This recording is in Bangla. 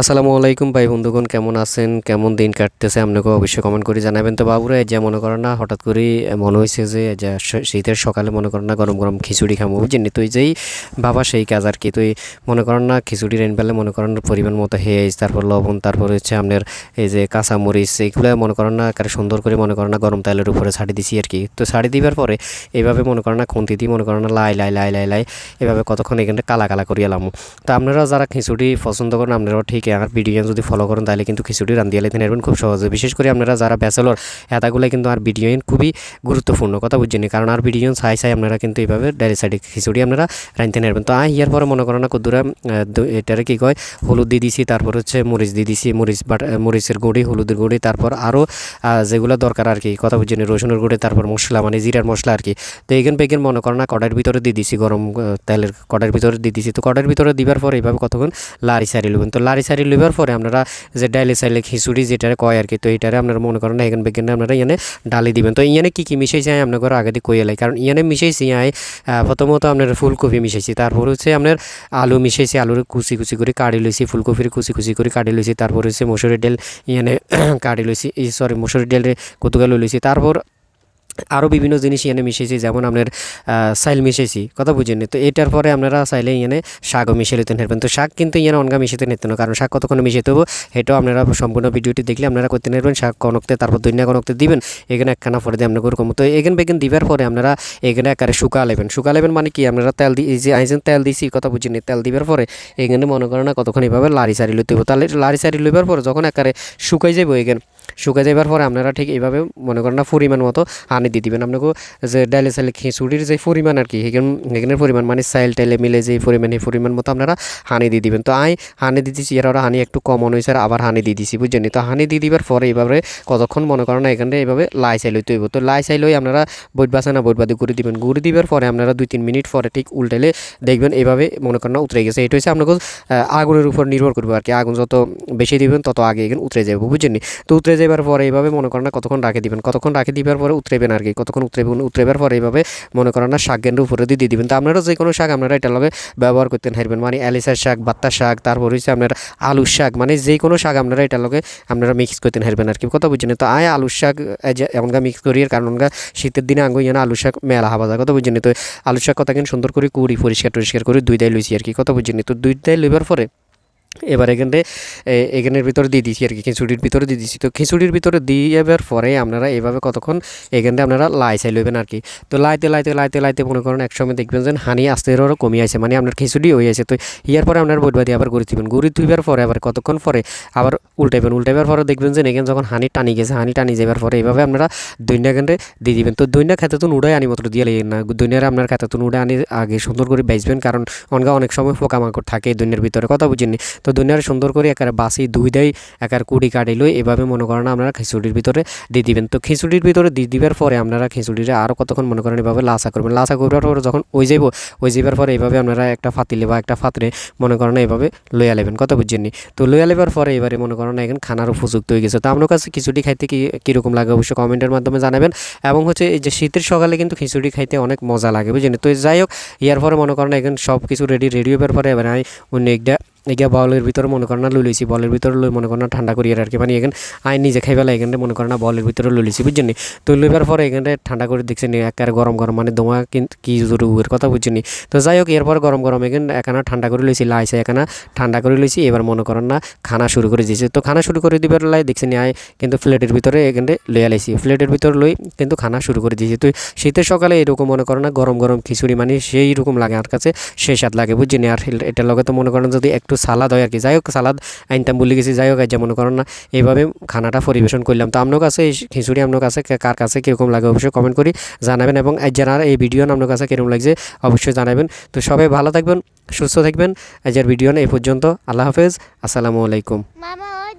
আসসালামু আলাইকুম ভাই বন্ধুগণ, কেমন আছেন? কেমন দিন কাটতেছে? আপনাকে অবশ্যই কমেন্ট করে জানাবেন। তো বাবুরা যে মনে করেন না, হঠাৎ করে মনে হয়েছে যে শীতের সকালে মনে করেন না, গরম গরম খিচুড়ি খাব বুঝছেন তো এই যেই বাবা সেই কাজ আর কি। তুই মনে করেন না খিচুড়ি রেন পেলে মনে করেন পরিমাণ মতো হেজ তারপর লবণ, তারপর হচ্ছে আপনার এই যে কাঁচামরিচ, এইগুলো মনে করেন না, একেবারে সুন্দর করে মনে করেন না, গরম তেলের উপরে ছাড়ি দিছি আর কি। তো ছাড়ি দিবার পরে এইভাবে মনে করেন না, খুন্তি দিয়ে মনে করেন না, লাই লাই লাই লাই লাই, এভাবে কতক্ষণ এখানে কালা কালা করিয়ে এলাম তো আপনারা যারা খিচুড়ি পছন্দ করেন, আপনারাও ঠিক আমার ভিডিও যদি ফলো করেন, তাহলে কিন্তু খিচুড়ি রান্ধিয়ে লেতে নেবেন খুব সহজে। বিশেষ করে আপনারা যারা ব্যাচেলর এতাগুলো কিন্তু আর ভিডিও খুবই গুরুত্বপূর্ণ কথা বুঝছেন কারণ আর ভিডিও চাই চাই আপনারা কিন্তু এইভাবে ডাইরেক্ট সাইডে খিচুড়ি আপনারা রাঁধতে নেবেন। তো আই ইয়ার পরে মনে করেন না, কদ্দুরা এটারে কি কয়? হলুদ দিয়ে দিছি, তারপর হচ্ছে মরিচ দিয়ে দিছি, মরিচ বাট মরিচের গুঁড়ি, হলুদের গুঁড়ি, তারপর আরও যেগুলো দরকার আর কি, কথা বুঝছেন রসুনের গুঁড়ি, তারপর মশলা মানে জিরার মশলা আর কি। তো এখান পেগেন মনে করেন না, কড়াইয়ের ভিতরে দিয়ে দিছি গরম তেলের কড়াইয়ের ভিতরে দিয়ে দিছি। তো, কড়াইয়ের ভিতরে দিবার পর এইভাবে কতক্ষণ লারি সারি লবেন তো লারি লইবার পরে আপনারা যে ডাইলে সাইলে খিচুড়ি যেটারে কয় আর কি তো এইটারে আপনারা মনে করেন এখান বেগেন আপনারা ইয়ানে ডালি দিবেন। তো ইয়ানে কী কী মিশাইছে আমি আপনার আগে দিয়ে কই এলাই কারণ ইয়ানে মিশাইছি আহ, প্রথমত আপনার ফুলকপি মিশাইছি তারপর হচ্ছে আপনার আলু মিশাইছি আলুর কুচি কুচি করে কাটি লইছি ফুলকপির কুচি কুচি করে কাটি লইছি তারপর হচ্ছে মসুরের ডাল ইয়ানে কাটি লইছি সরি মসুরের ডালে কতগুলো লইছি তারপর আরও বিভিন্ন জিনিস এনে মিশিয়েছি যেমন আপনার সাইল মিশিয়েছি কথা বুঝেন তো এটার পরে আপনারা চাইলে এনে শাকও মিশিয়ে নিতে নেবেন। তো শাক কিন্তু এনে অনগা মিশিয়ে নিতে না, কারণ শাক কতক্ষণ মিশিয়ে দেবো এটাও আপনারা সম্পূর্ণ ভিডিওটি দেখলে আপনারা করতে নেবেন, শাক কনকতে, তারপর দৈন্য কনকতে দিবেন, এখানে একখানা পরে দিয়ে আপনার ওরকম তো এখান বেগেন দিবার পরে আপনারা এখানে একারে শুকা লেবেন। শুকা লেবেন মানে কি? আপনারা তেল দিয়ে যে আইজেন তেল দিছি, কথা বুঝিনি তেল দিবার পরে এখানে মনে করেন না কতক্ষণ এভাবে লারি সারি লইতে হবে। তাহলে লারি সারি লইবার পরে যখন একারে শুকাই যাব এখানে, শুকাই যাবার পরে আপনারা ঠিক এইভাবে মনে করেন না পরিমাণ মতো হানি দিয়ে দিবেন। আপনাকে যে ডাইলে চাইলে খিচুড়ির যে পরিমাণ আর কি এখানের পরিমাণ মানে চাইল টাইলে মিলে যে পরিমাণ এই পরিমাণ মতো আপনারা হানি দিয়ে দিবেন। তো আই হানি দিয়ে দিচ্ছি এর হানি একটু কমন হয়েছে আর আবার হানি দিয়ে দিছি বুঝছেন তো হানি দিয়ে দিবার পরে এইভাবে কতক্ষণ মনে করেন না এখানে এইভাবে লাই চাইল হইব তো লাই চাইল হই আপনারা বৈট বাসা না বৈট বাদি করে দিবেন। গুড়ি দিবার পরে আপনারা দুই তিন মিনিট পরে ঠিক উল্টাইলে দেখবেন এইভাবে মনে করেন উতরে গেছে। এটা হচ্ছে আপনাকে আগুনের উপর নির্ভর করবে আর কি আগুন যত বেশি দিবেন, তত আগে এখানে উতরে যাবে বুঝছেন তো উতরে যাবার পরে এইভাবে মনে করেন না কতক্ষণ রাখে দিবেন। কতক্ষণ রাখে দিবার পরে উতরেবেন আর কি কতক্ষণ উতরেবেন উতরেবার পরে এইভাবে মনে করেন না শাক গেন্ডের উপরে দিয়ে দিবেন। তো আপনারা যে কোনো শাক আপনারা এটা লগে ব্যবহার করতে হারবেন মানে অ্যালিসার শাক, বাত্তা শাক, তারপর হচ্ছে আপনার আলুর শাক। মানে যে কোনো শাক আপনারা এটা লগে আপনারা মিক্স করতে হারবেন আর কি কথা বুঝছেন? তো আয় আলুর শাক এমনকা মিক্স করি কারণ শীতের দিনে আঙ্গু ইয়ানা আলুর শাক মেলা হাবা যায়। কথা বুঝছেন? তো আলুর শাক কথা কিন্তু সুন্দর করে কুড়ি পরিষ্কার টরিষ্কার করে দুই দায় লইছি আর কি কথা বুঝছেন? তো দুই দায় লইবার পরে এবার এখানে এখানের ভিতরে দিয়ে দিছি আর কি, খিচুড়ির ভিতরে দিয়ে দিছি তো খিচুড়ির ভিতরে দিয়ে যাবার পরে আপনারা এভাবে কতক্ষণ এখানে আপনারা লাই চাই লইবেন আর কি। তো লাইতে লাইতে লাইতে লাইতে মনে করেন একসময় দেখবেন যে হানি আস্তে আরও কমে আছে মানে আপনার খিচুড়ি হয়ে আছে তো ইয়ার পরে আপনার বইবা দিয়ে আবার গড়ি দিবেন গড়ি ধুইবার পরে আবার কতক্ষণ পরে আবার উল্টাইবেন। উল্টাইবার পরে দেখবেন যে এখানে যখন হানি টানি গেছে, হানি টানি যাবার পরে এভাবে আপনারা দৈন্য এখানে দিয়ে দিবেন। তো দৈন্য খেতে তো উড়াই আনি মাত্র দিয়ে লাগেন না। দৈন্যের আপনার খেতে তো উড়ে আনি আগে সুন্দর করে বেচবেন, কারণ অনগা অনেক সময় পোকামাকড় থাকে দৈন্যের ভিতরে। কথা বুঝিনি তো দুনিয়ার সুন্দর করে একারে বাসি দুই দেয় একার কুড়ি কাটি লই এভাবে মনে করেন আপনারা খিচুড়ির ভিতরে দিয়ে দিবেন। তো খিচুড়ির ভিতরে দিয়ে দিবার পরে আপনারা খিচুড়িরে আরও কতক্ষণ মনে করেন এভাবে লাসা করবেন। লাসা করবার পরে যখন ওই যাইব, ওই যাইবার পরে এইভাবে আপনারা একটা ফাতিলে বা একটা ফাতরে মনে করেন এইভাবে লইয়া লেবেন। কত বুঝছেননি তো লইয়া লেবার পরে এবারে মনে করেন এখন খানার উপযুক্ত হয়ে গেছে। তো আপনার কাছে খিচুড়ি খাইতে কি, কীরকম লাগে অবশ্যই কমেন্টের মাধ্যমে জানাবেন। এবং হচ্ছে এই যে শীতের সকালে কিন্তু খিচুড়ি খাইতে অনেক মজা লাগে বুঝলেন তো যাই হোক, ইয়ার পরে মনে করেন এখন সব কিছু রেডি রেডি হবার পরে এবার আমি অন্য একটা এগিয়া বলের ভিতরে মনে করেন না লই লইছি বলের ভিতরে লই মনে করেন না ঠান্ডা করি আর কি। মানে এখানে আই নিজে খাইবেলা এখানে মনে করেন না বলের ভিতরে লই লইছি বুঝছেন তো লইবার পরে এখানে ঠান্ডা করে দেখছেন একেবারে গরম গরম মানে দোমা কি জরুর কথা বুঝছেন তো যাই হোক, এরপর গরম গরম এখানে এখানে ঠান্ডা করে লইছি লাইছে এখানে ঠান্ডা করে লইছি, এবার মনে করেন না খানা শুরু করে দিয়েছে। তো খানা শুরু করে দিবার লাই দেখছেন আয় কিন্তু প্লেটের ভিতরে এখানে লইয়া লাইছি। প্লেটের ভিতরে লই কিন্তু খানা শুরু করে দিয়েছি। তো শীতের সকালে এরকম মনে করেন না গরম গরম খিচুড়ি মানে সেই রকম লাগে আর কাছে সেই স্বাদ লাগে, বুঝছেন আর এটার লগে তো মনে করেন যদি একটু সালাদ হয় আর কি। যাই হোক সালাদ আইনতাম বলে গেছি যাই হোক আজ মনে করেন না, এইভাবে খানাটা পরিবেশন করলাম। তো আপনার কাছে এই খিচুড়ি আপনার কাছে কার কাছে কীরকম লাগে অবশ্যই কমেন্ট করি, জানাবেন এবং জানার এই ভিডিও আপনার কাছে কীরকম লাগছে অবশ্যই জানাবেন। তো সবাই ভালো থাকবেন, সুস্থ থাকবেন। আজের ভিডিও এই পর্যন্ত। আল্লাহ হাফেজ। আসসালামু আলাইকুম। মামা, ওই